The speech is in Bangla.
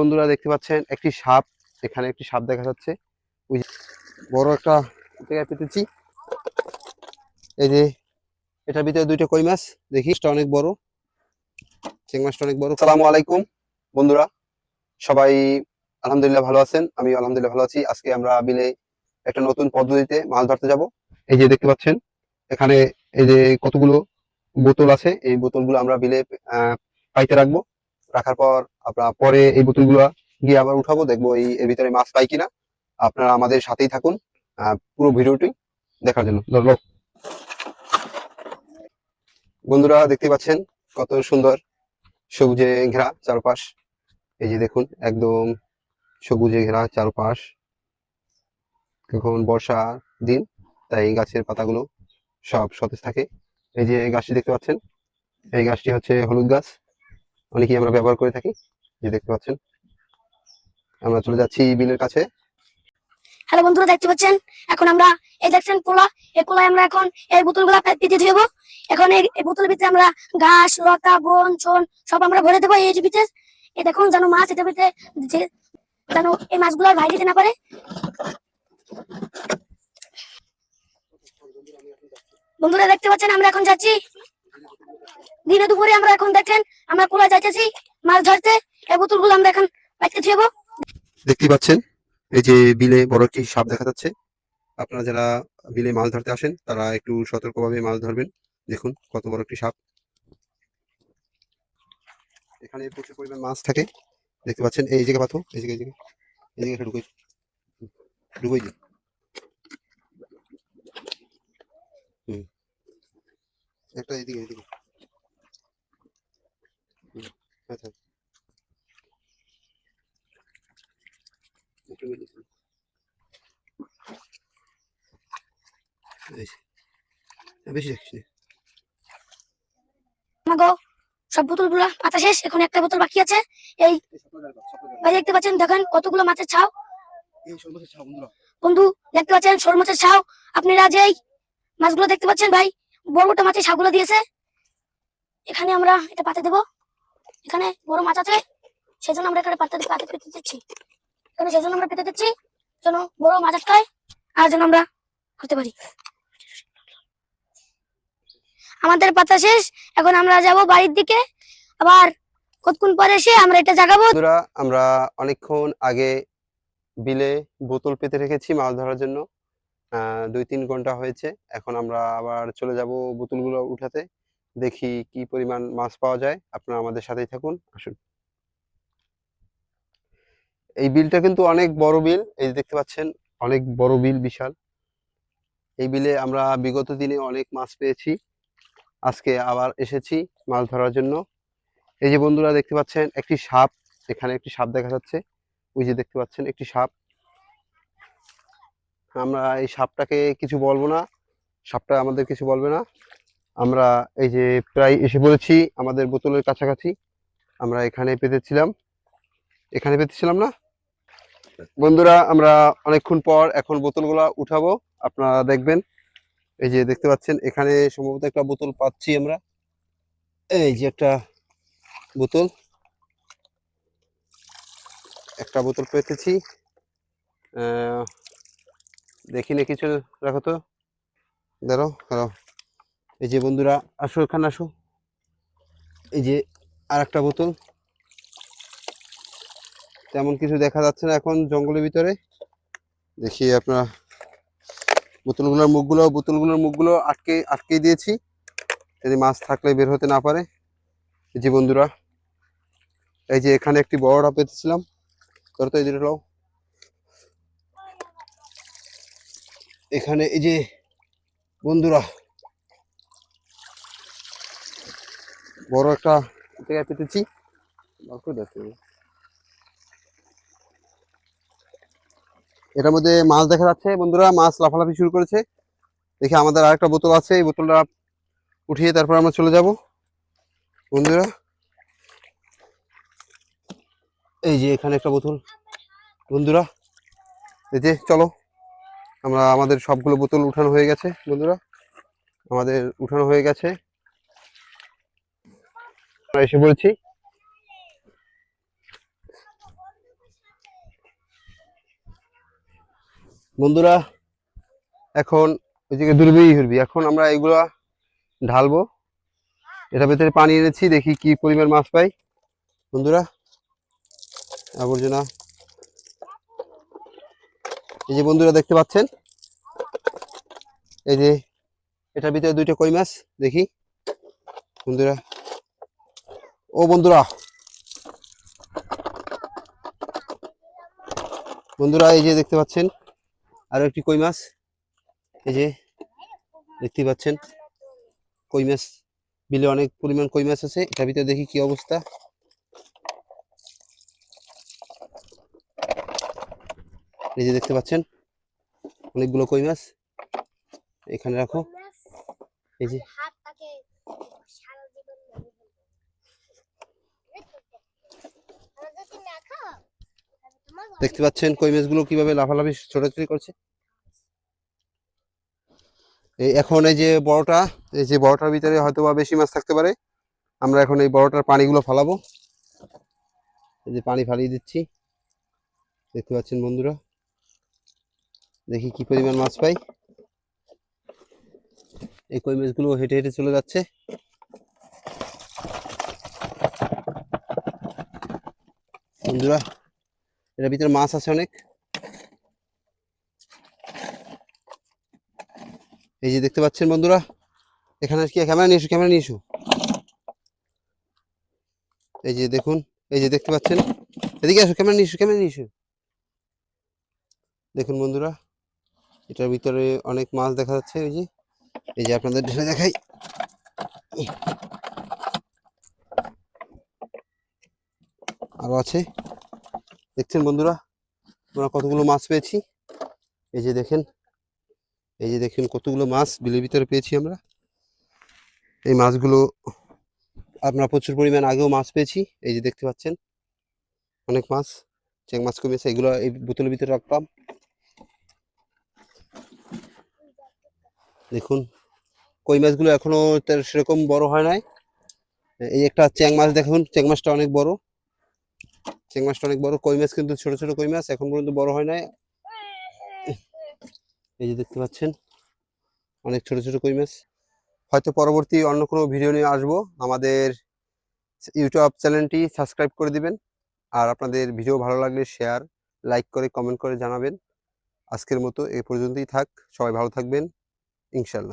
বন্ধুরা দেখতে পাচ্ছেন, একটি সাপ, এখানে একটি সাপ দেখা যাচ্ছে। ওই বড় একটা জায়গায় পেতেছি। এই যে এটার ভিতরে দুইটা কই মাছ, দেখি। অনেক বড়। চিং মাছটা অনেক বড়। সালামু আলাইকুম, বন্ধুরা। সবাই আলহামদুলিল্লাহ ভালো আছেন আমি আলহামদুলিল্লাহ ভালো আছি। আজকে আমরা বিলে একটা নতুন পদ্ধতিতে মাছ ধরতে যাব। এই যে দেখতে পাচ্ছেন, এখানে এই যে কতগুলো বোতল আছে, এই বোতলগুলো আমরা বিলে পাইতে রাখব। রাখার পর আপনার পরে এই বোতলগুলো গিয়ে আবার উঠাবো, দেখব এই, এর ভিতরে মাছ পাই কিনা। আপনারা আমাদের সাথেই থাকুন। পুরো ভিডিওটি দেখার জন্য। ধরো বন্ধুরা, দেখতে পাচ্ছেন কত সুন্দর সবুজে ঘেরা চারপাশ। এই যে দেখুন, একদম সবুজে ঘেরা চারপাশ। এখন বর্ষা দিন, তাই গাছের পাতাগুলো সব সতেজ থাকে। এই যে গাছটি দেখতে পাচ্ছেন, এই গাছটি হচ্ছে হলুদ গাছ। অনেকেই আমরা ব্যবহার করে থাকি যে দেখতে পাচ্ছেন। আমরা চলে যাচ্ছি বিলের কাছে। হ্যালো বন্ধুরা, দেখতে পাচ্ছেন? এখন আমরা, এই দেখছেন কোলা? এই কোলায় আমরা এখন এই বোতলগুলো পেতে ধুব এখন এই বোতলের ভিতরে আমরা ঘাস, লতা, বন, চন সব আমরা ভরে দেবো এই ভিতরে এই দেখুন যেন মাছ এটার ভিতরে যেন এই মাছগুলো আর বাইরে যেতে না পারে। বন্ধুরা, দেখতে পাচ্ছেন? আমরা এখন যাচ্ছি দিনে দুপুরে আমরা এখন দেখেন, আমরা কোলা যাইতেছি, মাছ ধরতে। এই বোতলগুলো আমরা এখন বাইতে ধুবো দেখতে পাচ্ছেন, এই যে বিলে বড় একটি সাপ দেখা যাচ্ছে। আপনারা যারা বিলে মাছ ধরতে আসেন, তারা একটু সতর্কভাবে মাছ ধরবেন। দেখুন কত বড় একটি সাপ। এখানে প্রচুর পরিমাণ মাছ থাকে। দেখতে পাচ্ছেন, এই জায়গা পাথর, এই জায়গায় এই জায়গায়। ঢুকে ঢুকেই দিই হুম। একটা এদিকে এদিকে। হ্যাঁ, বেশি রাখিস সব বোতলগুলা পাতা শেষ এখন একটা বোতল বাকি আছে। এই ভাই দেখতে পাচ্ছেন দেখেন কতগুলো মাছের ছাও। বন্ধু দেখতে পাচ্ছেন শোল মাছের ছাও আপনারা যে এই মাছগুলো দেখতে পাচ্ছেন ভাই? বড় বড় মাছের ছাগুলো দিয়েছে। এখানে আমরা এটা পাতে দেব। এখানে বড় মাছ আছে, সেজন্য আমরা এখানে পাতে পাতে পেতে দিচ্ছি। এখানে সেজন্য আমরা পেতে দিচ্ছি, যেন বড় মাছ আটকায়, আর যেন আমরা করতে পারি। আমাদের পাতা শেষ, এখন আমরা যাব বাড়ির দিকে। আবার কতক্ষণ পরে এসে আমরা এটা জাগাবো? আমরা অনেকক্ষণ আগে বিলে বোতল পেতে রেখেছি মাছ ধরার জন্য। দুই তিন ঘণ্টা হয়েছে। এখন আমরা আবার চলে যাব বোতলগুলো উঠাতে। দেখি কি পরিমাণ মাছ পাওয়া যায়। আপনারা আমাদের সাথেই থাকুন, আসুন। এই বিলটা কিন্তু অনেক বড় বিল। এই দেখতে পাচ্ছেন, অনেক বড় বিল, বিশাল। এই বিলে আমরা বিগত দিনে অনেক মাছ পেয়েছি। আজকে আবার এসেছি মাছ ধরার জন্য। এই যে বন্ধুরা দেখতে পাচ্ছেন, একটি সাপ, এখানে একটি সাপ দেখা যাচ্ছে। ওই যে দেখতে পাচ্ছেন, একটি সাপ। আমরা এই সাপটাকে কিছু বলব না। সাপটা আমাদের কিছু বলবে না। আমরা এই যে প্রায় এসে পড়েছি আমাদের বোতলের কাছাকাছি। আমরা এখানে পেতেছিলাম। এখানে পেতেছিলাম না? বন্ধুরা, আমরা অনেকক্ষণ পর এখন বোতলগুলো উঠাবো। আপনারা দেখবেন। এই যে দেখতে পাচ্ছেন, এখানে সম্ভবত একটা বোতল পাচ্ছি আমরা। এই যে একটা বোতল। একটা বোতল পেতেছি। দেখি না কিছু রাখো তো। দাঁড়ো দাঁড়াও। এই যে বন্ধুরা, আসো এখানে, আসো। এই যে আর একটা বোতল। তেমন কিছু দেখা যাচ্ছে না এখন জঙ্গলের ভিতরে। দেখি আপনারা, বোতলগুলোর মুখগুলো বোতলগুলোর মুখগুলো আটকে আটকে দিয়েছি। যদি মাছ থাকলে বের হতে না পারে। এই যে বন্ধুরা, এই যে এখানে একটি বড়টা পেতেছিলাম ধরো তো এই যে এখানে এই যে বন্ধুরা, বড় একটা জায়গায় পেতেছি। এটার মধ্যে মাছ দেখা যাচ্ছে। বন্ধুরা, মাছ লাফালাফি শুরু করেছে। দেখি আমাদের আরেকটা বোতল আছে, এই বোতলটা উঠিয়ে তারপর আমরা চলে যাব। বন্ধুরা, এই যে এখানে একটা বোতল। বন্ধুরা, এই যে চলো। আমরা আমাদের সবগুলো বোতল উঠানো হয়ে গেছে, বন্ধুরা। আমাদের উঠানো হয়ে গেছে। আমরা এসে বলছি বন্ধুরা, এখন ওইদিকে দুর্বেই হরবি এখন আমরা এগুলা ঢালবো। এটা ভেতরে পানি এনেছি, দেখি কি পরিমাণ মাছ পাই। বন্ধুরা, আবর্জনা। এই যে বন্ধুরা দেখতে পাচ্ছেন? এই যে এটার ভিতরে দুইটা কই মাছ, দেখি। বন্ধুরা, ও বন্ধুরা বন্ধুরা, এই যে দেখতে পাচ্ছেন? আরও একটি কই মাছ, এই যে দেখতে পাচ্ছেন? কই মাছ, বিলে অনেক পরিমাণ কই মাছ আছে। এটার ভিতরে দেখি কি অবস্থা। এই যে দেখতে পাচ্ছেন, অনেকগুলো কই মাছ। এখানে রাখো। এই যে। দেখতে পাচ্ছেন কই মাছগুলো কীভাবে লাফালাফি ছোটাছুটি করছে? এই এখন এই যে বড়টা, এই যে বড়টার ভিতরে হয়তো বা বেশি মাছ থাকতে পারে। আমরা এখন এই বড়টার পানিগুলো ফালাবো। এই যে পানি ফালিয়ে দিচ্ছি। দেখতে পাচ্ছেন বন্ধুরা। দেখি কি পরিমাণ মাছ পাই। এই কই মাছগুলো হেঁটে হেঁটে চলে যাচ্ছে। বন্ধুরা এটার ভিতরে মাছ আছে অনেক। এই যে দেখতে পাচ্ছেন বন্ধুরা, এখানে আর কি, ক্যামেরা নিয়ে ক্যামেরা নিয়ে এই যে দেখুন, এই যে দেখতে পাচ্ছেন। এদিকে আসো ক্যামেরা নিয়ে ক্যামেরা নিয়ে দেখুন বন্ধুরা এটার ভিতরে অনেক মাছ দেখা যাচ্ছে, এই যে। এই যে আপনাদের ঢেলে দেখাই। আরও আছে। দেখছেন বন্ধুরা? আমরা কতগুলো মাছ পেয়েছি? এই যে দেখেন। এই যে দেখেন কতগুলো মাছ বিলের ভিতরে পেয়েছি আমরা। এই মাছগুলো আমরা প্রচুর পরিমাণ আগেও মাছ পেয়েছি। এই যে দেখতে পাচ্ছেন। অনেক মাছ। চেং মাছ কমেছে এগুলো এই বোতলের ভিতরে রাখলাম। দেখুন, কই মাছগুলো এখনও তার সেরকম বড় হয় নাই। এই একটা চ্যাং মাছ দেখুন, চ্যাং মাছটা অনেক বড়। চ্যাং মাছটা অনেক বড়, কই মাছ কিন্তু ছোট ছোট কই মাছ, এখন পর্যন্ত বড় হয় নাই। এই যে দেখতে পাচ্ছেন, অনেক ছোট ছোট কই মাছ। হয়তো পরবর্তী অন্য কোনো ভিডিও নিয়ে আসব। আমাদের ইউটিউব চ্যানেলটি সাবস্ক্রাইব করে দিবেন। আর আপনাদের ভিডিও ভালো লাগলে শেয়ার লাইক করে কমেন্ট করে জানাবেন। আজকের মতো এ পর্যন্তই থাক। সবাই ভালো থাকবেন। ইনশাল্লাহ।